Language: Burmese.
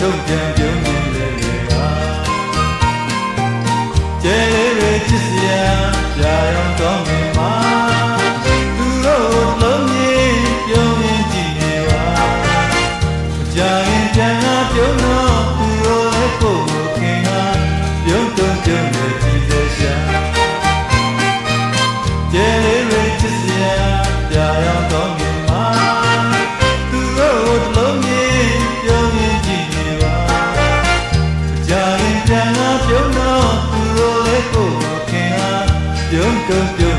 တုံ့ပြန်ပြုံး because